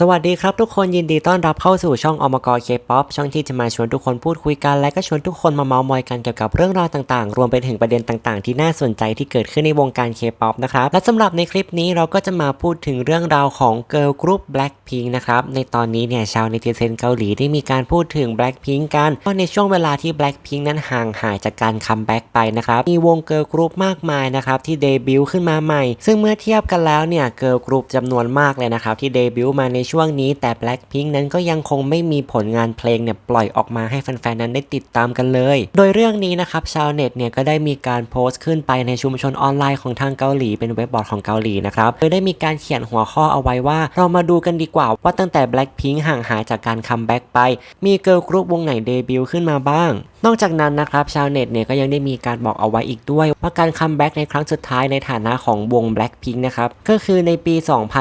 สวัสดีครับทุกคนยินดีต้อนรับเข้าสู่ช่องอมกรเคป๊อปช่องที่จะมาชวนทุกคนพูดคุยกัน และก็ชวนทุกคนมาเมาส์มอยกันเกี่ยวกับเรื่องราวต่างๆ รวมไปถึงประเด็นต่างๆ ที่น่าสนใจที่เกิดขึ้นในวงการเคป๊อปนะครับและสำหรับในคลิปนี้เราก็จะมาพูดถึงเรื่องราวของเกิร์ลกรุ๊ป Blackpink นะครับในตอนนี้เนี่ยชาวเนติเซนเกาหลีได้มีการพูดถึง Blackpink กันเพราะในช่วงเวลาที่ Blackpink นั้นห่างหายจากการคัมแบ็กไปนะครับมีวงเกิร์ลกรุ๊ปมากมายนะครับที่เดบิวต์ขึ้นมาใหม่ ซึ่งเมื่อเทียบกันแล้วเนี่ยเกิร์ลกรุ๊ปจำนวนมากเลยนะครับที่เดบิวต์มาในช่วงนี้แต่ Blackpink นั้นก็ยังคงไม่มีผลงานเพลงเนี่ยปล่อยออกมาให้แฟนๆนั้นได้ติดตามกันเลย โดยเรื่องนี้นะครับชาวเน็ตเนี่ยก็ได้มีการโพสต์ขึ้นไปในชุมชนออนไลน์ของทางเกาหลีเป็นเว็บบอร์ดของเกาหลีนะครับโดยได้มีการเขียนหัวข้อเอาไว้ว่า เรามาดูกันดีกว่าว่าตั้งแต่ Blackpink ห่างหายจากการคัมแบ็กไป มีเกิร์ลกรุ๊ปวงไหนเดบิวต์ขึ้นมาบ้าง นอกจากนั้นนะครับชาวเน็ตเนี่ยก็ยังได้มีการบอกเอาไว้อีกด้วย ว่าการคัมแบ็กในครั้งสุดท้ายในฐานะของวง Blackpink นะครับก็คือในปี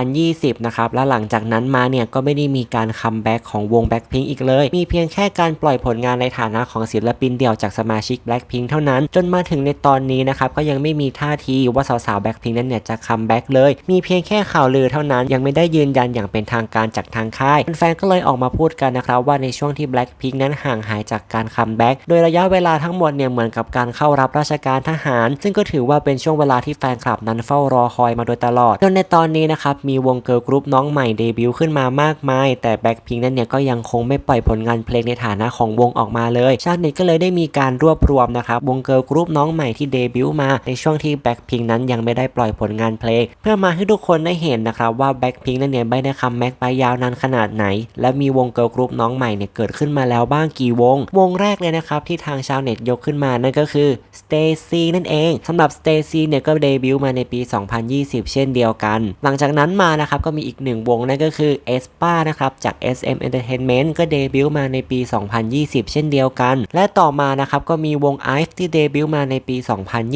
2020 นะครับและหลังจากนั้นมาเนี่ยก็ไม่ได้มีการคัมแบ็กของวง Blackpink อีกเลย มีเพียงแค่การปล่อยผลงานในฐานะของศิลปินเดี่ยวจากสมาชิก Blackpink เท่านั้น จนมาถึงในตอนนี้นะครับก็ยังไม่มีท่าทีว่าสาวๆ Blackpink นั้นเนี่ยจะคัมแบ็กเลย มีเพียงแค่ข่าวลือเท่านั้น ยังไม่ได้ยืนยันอย่างเป็นทางการจากทางค่ายแฟนๆก็เลยออกมาพูดกันนะครับว่าในช่วงที่ Blackpink นั้นห่างหายจากการคัมแบ็กโดยระยะเวลาทั้งหมดเนี่ยเหมือนกับการเข้ารับราชการทหาร ซึ่งก็ถือว่าเป็นช่วงเวลาที่แฟนคลับนั้นเฝ้ารอคอยมาโดยตลอดจนในตอนนี้นะครับมีวงเกิร์ลกรุ๊ปน้องใหม่เดบิวต์ขึ้นมามากมาย แต่ Blackpink นั้นเนี่ยก็ยังคงไม่ปล่อยผลงานเพลงในฐานะของวงออกมาเลย ชาวเน็ตก็เลยได้มีการรวบรวมนะครับวงเกิร์ลกรุ๊ปน้องใหม่ที่เดบิวต์มาในช่วงที่ Blackpink นั้นยังไม่ได้ปล่อยผลงานเพลง เพื่อมาให้ทุกคนได้เห็นนะครับว่า Blackpink นั้นเนี่ยไม่ได้คัมแบ็กไปยาวนานขนาดไหน และมีวงเกิร์ลกรุ๊ปน้องใหม่เนี่ยเกิดขึ้นมาแล้วบ้างกี่วง วงแรกเลยนะครับที่ทางชาวเน็ตยกขึ้นมานั่นก็คือ Stacy นั่นเองสำหรับ Stacy เนี่ยก็เดบิวต์มาในปี 2020 เช่นเดียวกัน หลังจากนั้นมานะครับก็มีอีกหนึ่งวงนั่นก็คือ aespa นะครับจาก SM Entertainment ก็เดบิวต์มาในปี 2020 เช่นเดียวกัน และต่อมานะครับก็มีวง IVE ที่เดบิวต์มาในปี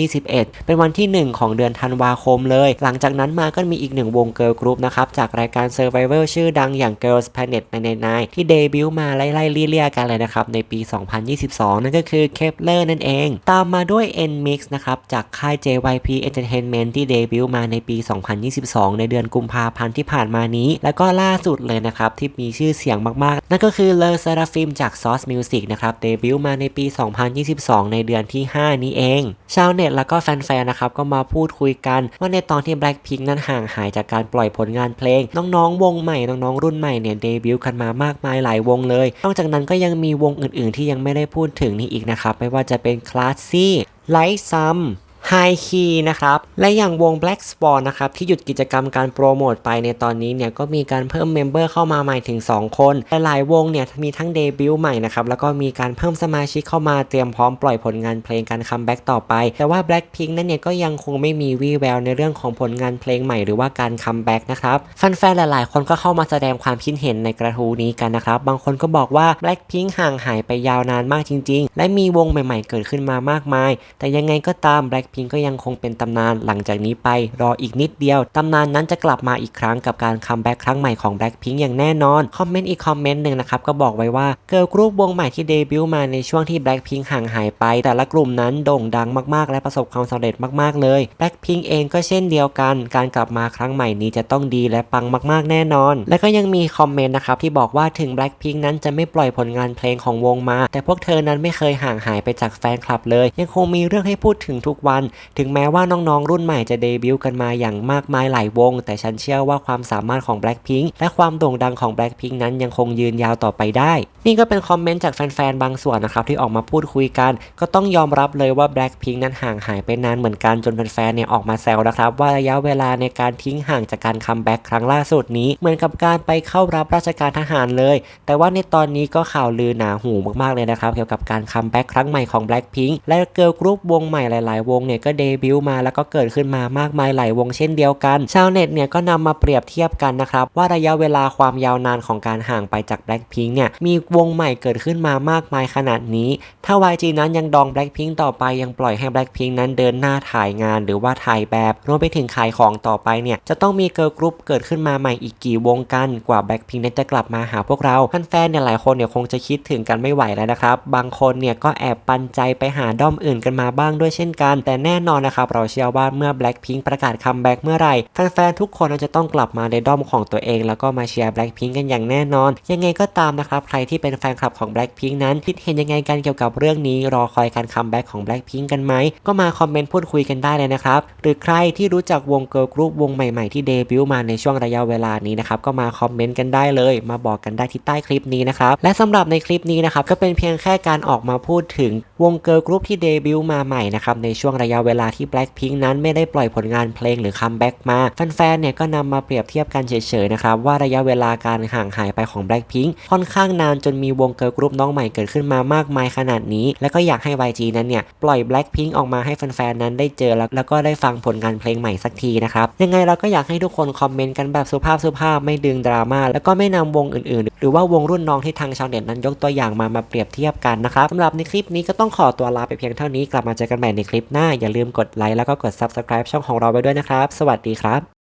2021 เป็นวันที่ 1 ของเดือนธันวาคมเลย หลังจากนั้นมาก็มีอีกหนึ่งวงเกิร์ลกรุ๊ปนะครับจากรายการ Survivor ชื่อดังอย่าง Girls Planet 999ที่เดบิวต์มาไล่ๆเลี่ยๆกันเลยนะครับในปี 2022 นั่นก็คือ Kepler นั่นเอง ตามมาด้วย NMIX นะครับจากค่าย JYP Entertainment ที่เดบิวต์มาในปี 2022 ในเดือนกุมภาพันธ์ที่ผ่านมานี้ แล้วก็ล่าาสุดเลยนะครับ ที่มีชื่อเสียงมากๆ นั่นก็คือ Le Seraphim จาก Source Music นะครับเดบิวต์มาในปี 2022 ในเดือนที่ 5 นี้เอง ชาวเน็ตแล้วก็แฟนๆนะครับก็มาพูดคุยกัน ว่าในตอนที่ Blackpink นั้นห่างหายจากการปล่อยผลงานเพลง น้องๆ วงใหม่ น้องๆ รุ่นใหม่เนี่ยเดบิวต์กันมามากมายหลายวงเลย นอกจากนั้นก็ยังมีวงอื่นๆ ที่ยังไม่ได้พูดถึงนี่อีกนะครับไม่ว่าจะเป็น Classy Light Sum High Key นะครับ และอย่างวง Black Swan นะครับ ที่หยุดกิจกรรมการโปรโมทไปในตอนนี้เนี่ย ก็มีการเพิ่มเมมเบอร์เข้ามาใหม่ถึง 2 คนหลายวงเนี่ย มีทั้งเดบิวต์ใหม่นะครับ แล้วก็มีการเพิ่มสมาชิกเข้ามาเตรียมพร้อมปล่อยผลงานเพลงการคัมแบ็กต่อไป แต่ว่า Blackpink นั่นเนี่ยก็ยังคงไม่มีวี่แววในเรื่องของผลงานเพลงใหม่หรือว่าการคัมแบ็กนะครับแฟนๆหลายๆ คนก็เข้ามาแสดงความคิดเห็นในกระทู้นี้กันนะครับบางคนก็บอกว่า Blackpink ห่างหายไปยาวนานมากจริง ๆ และมีวงใหม่ ๆ เกิดขึ้นมามากมาย แต่ยังไงก็ตาม Blackpink พิงก็ยังคงเป็นตำนานหลังจากนี้ไปรออีกนิดเดียว ตำนานนั้นจะกลับมาอีกครั้งกับการคัมแบ็กครั้งใหม่ของ Blackpink อย่างแน่นอน คอมเมนต์อีกคอมเมนต์หนึ่งนะครับ ก็บอกไว้ว่าเกิร์ลกรุ๊ปวงใหม่ที่เดบิวต์มาในช่วงที่ Blackpink ห่างหายไป แต่ละกลุ่มนั้นโด่งดังมากๆ และประสบความสำเร็จมากๆเลย Blackpink เองก็เช่นเดียวกัน การกลับมาครั้งใหม่นี้จะต้องดีและปังมากๆ แน่นอน และก็ยังมีคอมเมนต์นะครับที่บอกว่าถึง Blackpink นั้นจะไม่ปล่อยผลงานเพลงของวงมา แต่พวกเธอนั้นไม่เคยห่างหายไปจากแฟนคลับเลย ยังคงมีเรื่องให้พูดถึงทุกวันถึงแม้ว่าน้องๆ รุ่นใหม่จะเดบิวต์กันมาอย่างมากมายหลายวง แต่ฉันเชื่อว่าความสามารถของ Blackpink และความโด่งดังของ Blackpink นั้นยังคงยืนยาวต่อไปได้ นี่ก็เป็นคอมเมนต์จากแฟนๆ บางส่วนนะครับที่ออกมาพูดคุยกัน ก็ต้องยอมรับเลยว่า Blackpink นั้นห่างหายไปนานเหมือนกันจนแฟนๆ เนี่ยออกมาแซวนะครับว่าระยะเวลาในการทิ้งห่างจากการคัมแบ็กครั้งล่าสุดนี้เหมือนกับการไปเข้ารับราชการทหารเลย แต่ว่าในตอนนี้ก็ข่าวลือหนาหูมากๆเลยนะครับเกี่ยวกับการคัมแบ็กครั้งใหม่ของ Blackpink และเกิร์ลกรุ๊ปวงใหม่หลายๆ วงเนี่ยก็เดบิวต์มาแล้วก็เกิดขึ้นมามากมายหลายวงเช่นเดียวกัน ชาวเน็ตเนี่ยก็นำมาเปรียบเทียบกันนะครับว่าระยะเวลาความยาวนานของการห่างไปจาก Blackpink เนี่ยมีวงใหม่เกิดขึ้นมามากมายขนาดนี้ ถ้า YG นั้นยังดอง Blackpink ต่อไปยังปล่อยให้ Blackpink นั้นเดินหน้าถ่ายงานหรือว่าถ่ายแบบรวมไปถึงขายของต่อไปเนี่ยจะต้องมีเกิร์ลกรุ๊ปเกิดขึ้นมาใหม่อีกกี่วงกันกว่า Blackpink นั้นจะกลับมาหาพวกเราแฟนๆเนี่ยหลายคนเนี่ยคงจะคิดถึงกันไม่ไหวแล้วนะครับบางคนเนี่ยก็แอบปันใจไปหาด้อมอื่นกันมาบ้างด้วยเช่นกันแต่แน่นอนนะครับ เราเชื่อว่าเมื่อ Blackpink ประกาศคัมแบ็กเมื่อไหร่แฟนๆทุกคนจะต้องกลับมาในด้อมของตัวเอง แล้วก็มาเชียร์ Blackpink กันอย่างแน่นอน ยังไงก็ตามนะครับ ใครที่เป็นแฟนคลับของ Blackpink นั้นคิดเห็นยังไงกันเกี่ยวกับเรื่องนี้ รอคอยการคัมแบ็กของ Blackpink กันไหม ก็มาคอมเมนต์พูดคุยกันได้เลยนะครับ หรือใครที่รู้จักวงเกิร์ลกรุ๊ปวงใหม่ๆที่เดบิวต์มาในช่วงระยะเวลานี้นะครับก็มาคอมเมนต์กันได้เลย มาบอกกันได้ที่ใต้คลิปนี้นะครับและสำหรับในคลิปนี้นะครับก็เป็นเพียงแค่การออกมาพูดถึงวงเกิร์ลกรุ๊ปที่เดบิวต์มาใหม่นะครับในช่วงระยะะเวลาที่ Blackpink นั้นไม่ได้ปล่อยผลงานเพลงหรือคัมแบ็กมาแฟนๆเนี่ยก็นำมาเปรียบเทียบกันเฉยๆนะครับว่าระยะเวลาการห่างหายไปของ Blackpink ค่อนข้างนานจนมีวงเกิร์ลกรุ๊ปน้องใหม่เกิดขึ้นมามากมายขนาดนี้ และก็อยากให้ YG นั้นเนี่ยปล่อย Blackpink ออกมาให้แฟนๆนั้นได้เจอแล้วแล้วก็ได้ฟังผลงานเพลงใหม่สักทีนะครับยังไงเราก็อยากให้ทุกคนคอมเมนต์กันแบบสุภาพสุภาพไม่ดึงดราม่าแล้วก็ไม่นำวงอื่นๆ หรือว่าวงรุ่นน้องที่ทางชาวเน็ตนั้นยกตัวอย่างมามาเปรียบเทียบกันนะครับสำหรับในคลิปนี้ก็ต้องขอตัวลาไปเพียงเท่านี้กลับมาเจอกันใหม่ในคลิปหน้าอย่าลืมกดไลค์แล้วก็กด Subscribe ช่องของเราไว้ด้วยนะครับ สวัสดีครับ